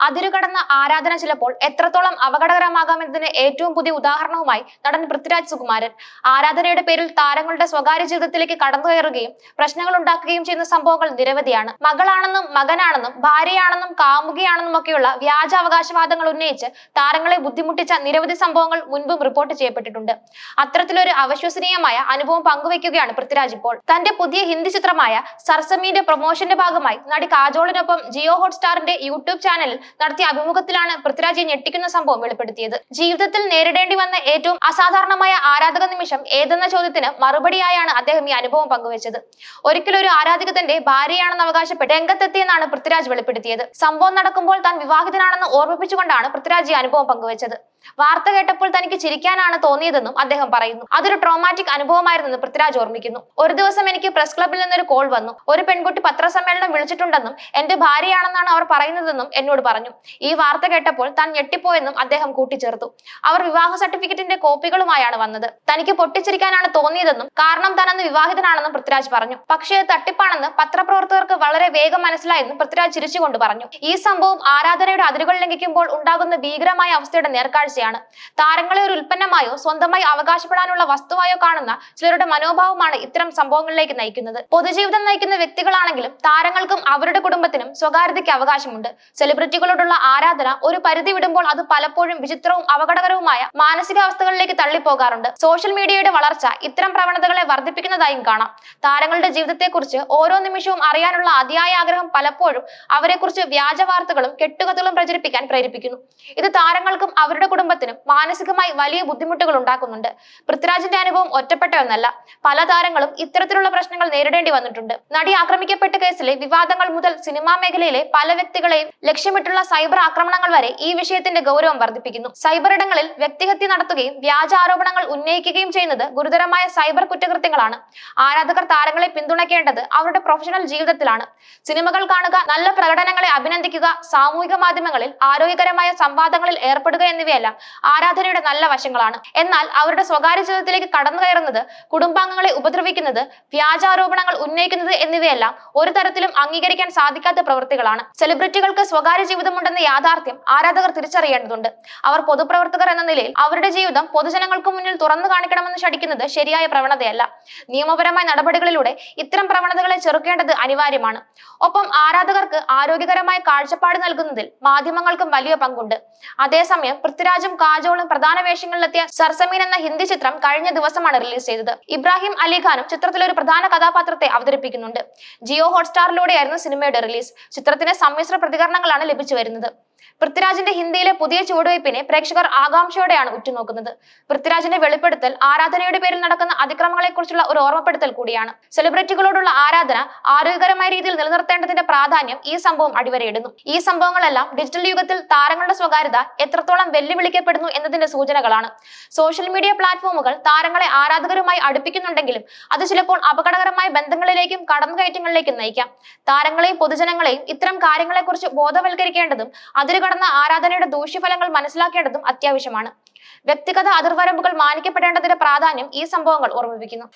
അതിരുകടന്ന ആരാധന ചിലപ്പോൾ എത്രത്തോളം അപകടകരമാകാമെന്നതിന് ഏറ്റവും പുതിയ ഉദാഹരണവുമായി നടൻ പൃഥ്വിരാജ് സുകുമാരൻ. ആരാധനയുടെ പേരിൽ താരങ്ങളുടെ സ്വകാര്യ ജീവിതത്തിലേക്ക് കടന്നു കയറുകയും പ്രശ്നങ്ങൾ ഉണ്ടാക്കുകയും ചെയ്യുന്ന സംഭവങ്ങൾ നിരവധിയാണ്. മകളാണെന്നും മകനാണെന്നും ഭാര്യയാണെന്നും കാമുകിയാണെന്നും ഒക്കെയുള്ള വ്യാജ അവകാശവാദങ്ങൾ ഉന്നയിച്ച് താരങ്ങളെ ബുദ്ധിമുട്ടിച്ച നിരവധി സംഭവങ്ങൾ മുൻപും റിപ്പോർട്ട് ചെയ്യപ്പെട്ടിട്ടുണ്ട്. അത്തരത്തിലൊരു അവിശ്വസനീയമായ അനുഭവം പങ്കുവയ്ക്കുകയാണ് പൃഥ്വിരാജ് ഇപ്പോൾ. തന്റെ പുതിയ ഹിന്ദി ചിത്രമായ സർസമീന്റെ പ്രൊമോഷന്റെ ഭാഗമായി നടി കാജോളിനൊപ്പം ജിയോ ഹോട്ട്സ്റ്റാറിന്റെ യൂട്യൂബ് ചാനലിൽ നടത്തിയ അഭിമുഖത്തിലാണ് പൃഥ്വിരാജ് ഞെട്ടിക്കുന്ന സംഭവം വെളിപ്പെടുത്തിയത്. ജീവിതത്തിൽ നേരിടേണ്ടി വന്ന ഏറ്റവും അസാധാരണമായ ആരാധക നിമിഷം ഏതെന്ന ചോദ്യത്തിന് മറുപടിയായാണ് അദ്ദേഹം ഈ അനുഭവം പങ്കുവച്ചത്. ഒരിക്കലും ഒരു ആരാധിക തന്റെ ഭാര്യയാണെന്ന് അവകാശപ്പെട്ട് രംഗത്തെത്തിയെന്നാണ് പൃഥ്വിരാജ് വെളിപ്പെടുത്തിയത്. സംഭവം നടക്കുമ്പോൾ താൻ വിവാഹിതനാണെന്ന് ഓർമ്മിപ്പിച്ചുകൊണ്ടാണ് പൃഥ്വിരാജ് ഈ അനുഭവം പങ്കുവച്ചത്. വാർത്ത കേട്ടപ്പോൾ തനിക്ക് ചിരിക്കാനാണ് തോന്നിയതെന്നും അദ്ദേഹം പറയുന്നു. അതൊരു ട്രോമാറ്റിക് അനുഭവമായിരുന്നെന്ന് പൃഥ്വിരാജ് ഓർമ്മിക്കുന്നു. ഒരു ദിവസം എനിക്ക് പ്രസ് ക്ലബിൽ നിന്നൊരു കോൾ വന്നു. ഒരു പെൺകുട്ടി പത്രസമ്മേളനം വിളിച്ചിട്ടുണ്ടെന്നും എന്റെ ഭാര്യയാണെന്നാണ് അവർ പറയുന്നതെന്നും എന്നോട് പറഞ്ഞു. ഈ വാർത്ത കേട്ടപ്പോൾ താൻ ഞെട്ടിപ്പോയെന്നും അദ്ദേഹം കൂട്ടിച്ചേർത്തു. അവർ വിവാഹ സർട്ടിഫിക്കറ്റിന്റെ കോപ്പികളുമായാണ് വന്നത്. തനിക്ക് പൊട്ടിച്ചിരിക്കാനാണ് തോന്നിയതെന്നും കാരണം താൻ അന്ന് വിവാഹിതനാണെന്നും പൃഥ്വിരാജ് പറഞ്ഞു. പക്ഷേ തട്ടിപ്പാണെന്ന് പത്രപ്രവർത്തകർക്ക് വളരെ വേഗം മനസ്സിലായെന്നും പൃഥ്വിരാജ് ചിരിച്ചുകൊണ്ട് പറഞ്ഞു. ഈ സംഭവം ആരാധനയുടെ അതിരുകൾ ലംഘിക്കുമ്പോൾ ഉണ്ടാകുന്ന ഭീകരമായ അവസ്ഥയുടെ നേർക്കാഴ്ചയാണ് താരങ്ങളെ ഒരു ഉൽപ്പന്നമായോ സ്വന്തമായി അവകാശപ്പെടാനുള്ള വസ്തുവായോ കാണുന്ന ചിലരുടെ മനോഭാവമാണ് ഇത്തരം സംഭവങ്ങളിലേക്ക് നയിക്കുന്നത്. പൊതുജീവിതം നയിക്കുന്ന വ്യക്തികളാണെങ്കിലും താരങ്ങൾക്കും അവരുടെ കുടുംബത്തിനും സ്വകാര്യതയ്ക്ക് അവകാശമുണ്ട്. സെലിബ്രിറ്റികളോടുള്ള ആരാധന ഒരു പരിധി വിടുമ്പോൾ അത് പലപ്പോഴും വിചിത്രവും അപകടകരവുമായ മാനസികാവസ്ഥകളിലേക്ക് തള്ളിപ്പോകാറുണ്ട്. സോഷ്യൽ മീഡിയയുടെ വളർച്ച ഇത്തരം പ്രവണതകളെ വർദ്ധിപ്പിക്കുന്നതായും കാണാം. താരങ്ങളുടെ ജീവിതത്തെക്കുറിച്ച് ഓരോ നിമിഷവും അറിയാനുള്ള അതിയായ ആഗ്രഹം പലപ്പോഴും അവരെക്കുറിച്ച് വ്യാജ വാർത്തകളും കെട്ടുകഥകളും പ്രചരിപ്പിക്കാൻ പ്രേരിപ്പിക്കുന്നു. ഇത് താരങ്ങൾക്കും അവരുടെ കുടുംബത്തിനും മാനസികമായി വലിയ ബുദ്ധിമുട്ടുകൾ ഉണ്ടാക്കുന്നുണ്ട്. പൃഥ്വിരാജിന്റെ അനുഭവം ഒറ്റപ്പെട്ട ഒന്നല്ല. പല താരങ്ങളും ഇത്തരത്തിലുള്ള പ്രശ്നങ്ങൾ നേരിടേണ്ടി വന്നിട്ടുണ്ട്. നടി ആക്രമിക്കപ്പെട്ട കേസിലെ വിവാദങ്ങൾ മുതൽ സിനിമാ മേഖലയിലെ പല വ്യക്തികളെയും ലക്ഷ്യമിട്ടുള്ള സൈബർ ആക്രമണങ്ങൾ വരെ ഈ വിഷയത്തിന്റെ ഗൗരവം വർദ്ധിപ്പിക്കുന്നു. സൈബർ ഇടങ്ങളിൽ വ്യക്തിഹത്യ നടത്തുകയും വ്യാജ ആരോപണങ്ങൾ ഉന്നയിക്കുകയും ചെയ്യുന്നത് ഗുരുതരമായ സൈബർ കുറ്റകൃത്യങ്ങളാണ്. ആരാധകർ താരങ്ങളെ പിന്തുണയ്ക്കേണ്ടത് അവരുടെ പ്രൊഫഷണൽ ജീവിതത്തിലാണ്. സിനിമകൾ കാണുക നല്ല പ്രകടനങ്ങളെ അഭിനന്ദിക്കുക സാമൂഹിക മാധ്യമങ്ങളിൽ ആരോഗ്യകരമായ സംവാദങ്ങളിൽ ഏർപ്പെടുക എന്നിവയെല്ലാം ആരാധനയുടെ നല്ല വശങ്ങളാണ്. എന്നാൽ അവരുടെ സ്വകാര്യ ജീവിതത്തിലേക്ക് കടന്നു കയറുന്നത് കുടുംബാംഗങ്ങളെ ഉപദ്രവിക്കുന്നത് വ്യാജാരോപണങ്ങൾ ഉന്നയിക്കുന്നത് എന്നിവയെല്ലാം ഒരു തരത്തിലും അംഗീകരിക്കാൻ സാധിക്കാത്ത പ്രവൃത്തികളാണ്. സെലിബ്രിറ്റികൾക്ക് സ്വകാര്യ ജീവിതമുണ്ടെന്ന യാഥാർത്ഥ്യം ആരാധകർ തിരിച്ചറിയേണ്ടതുണ്ട്. അവർ പൊതുപ്രവർത്തകർ എന്ന നിലയിൽ അവരുടെ ജീവിതം പൊതുജനങ്ങൾക്ക് മുന്നിൽ തുറന്നു കാണിക്കണമെന്ന് ശഠിക്കുന്നത് ശരിയായ പ്രവണതയല്ല. നിയമപരമായ നടപടികളിലൂടെ ഇത്തരം പ്രവണതകളെ ചെറുക്കേണ്ടത് അനിവാര്യമാണ്. ഒപ്പം ആരാധകർക്ക് ആരോഗ്യകരമായ കാഴ്ചപ്പാട് നൽകുന്നതിൽ മാധ്യമങ്ങൾക്കും വലിയ പങ്കുണ്ട്. അതേസമയം പൃഥ്വിരാജും കാജോളും പ്രധാന വേഷങ്ങളിലെത്തിയ സർസമീൻ എന്ന ഹിന്ദി ചിത്രം കഴിഞ്ഞ ദിവസമാണ് റിലീസ് ചെയ്തത്. ഇബ്രാഹിം അലിഖാനും ചിത്രത്തിൽ ഒരു പ്രധാന കഥാപാത്രത്തെ അവതരിപ്പിക്കുന്നുണ്ട്. ജിയോ ഹോട്ട്സ്റ്റാറിലൂടെയായിരുന്നു സിനിമയുടെ റിലീസ്. ചിത്രത്തിന് സമ്മിശ്ര പ്രതികരണങ്ങളാണ് ലഭിച്ചു വരുന്നത്. പൃഥ്വിരാജിന്റെ ഹിന്ദിയിലെ പുതിയ ചുവടുവയ്പ്പിനെ പ്രേക്ഷകർ ആകാംക്ഷയോടെയാണ് ഉറ്റുനോക്കുന്നത്. പൃഥ്വിരാജിന്റെ വെളിപ്പെടുത്തൽ ആരാധനയുടെ പേരിൽ നടക്കുന്ന അതിക്രമങ്ങളെക്കുറിച്ചുള്ള ഒരു ഓർമ്മപ്പെടുത്തൽ കൂടിയാണ്. സെലിബ്രിറ്റികളോടുള്ള ആരാധന ആരോഗ്യകരമായ രീതിയിൽ നിലനിർത്തേണ്ടതിന്റെ പ്രാധാന്യം ഈ സംഭവം അടിവരയിടുന്നു. ഈ സംഭവങ്ങളെല്ലാം ഡിജിറ്റൽ യുഗത്തിൽ താരങ്ങളുടെ സ്വകാര്യത എത്രത്തോളം വെല്ലുവിളിക്കപ്പെടുന്നു എന്നതിന്റെ സൂചനകളാണ്. സോഷ്യൽ മീഡിയ പ്ലാറ്റ്ഫോമുകൾ താരങ്ങളെ ആരാധകരുമായി അടുപ്പിക്കുന്നുണ്ടെങ്കിലും അത് ചിലപ്പോൾ അപകടകരമായ ബന്ധങ്ങളിലേക്കും കടന്നുകയറ്റങ്ങളിലേക്കും നയിക്കാം. താരങ്ങളെയും പൊതുജനങ്ങളെയും ഇത്തരം കാര്യങ്ങളെക്കുറിച്ച് ബോധവൽക്കരിക്കേണ്ടതും അതിരു കടന്ന ആരാധനയുടെ ദൂഷ്യഫലങ്ങൾ മനസ്സിലാക്കേണ്ടതും അത്യാവശ്യമാണ്. വ്യക്തിഗത അതിർവരമ്പുകൾ മാനിക്കപ്പെടേണ്ടതിന്റെ പ്രാധാന്യം ഈ സംഭവങ്ങൾ ഓർമ്മിപ്പിക്കുന്നു.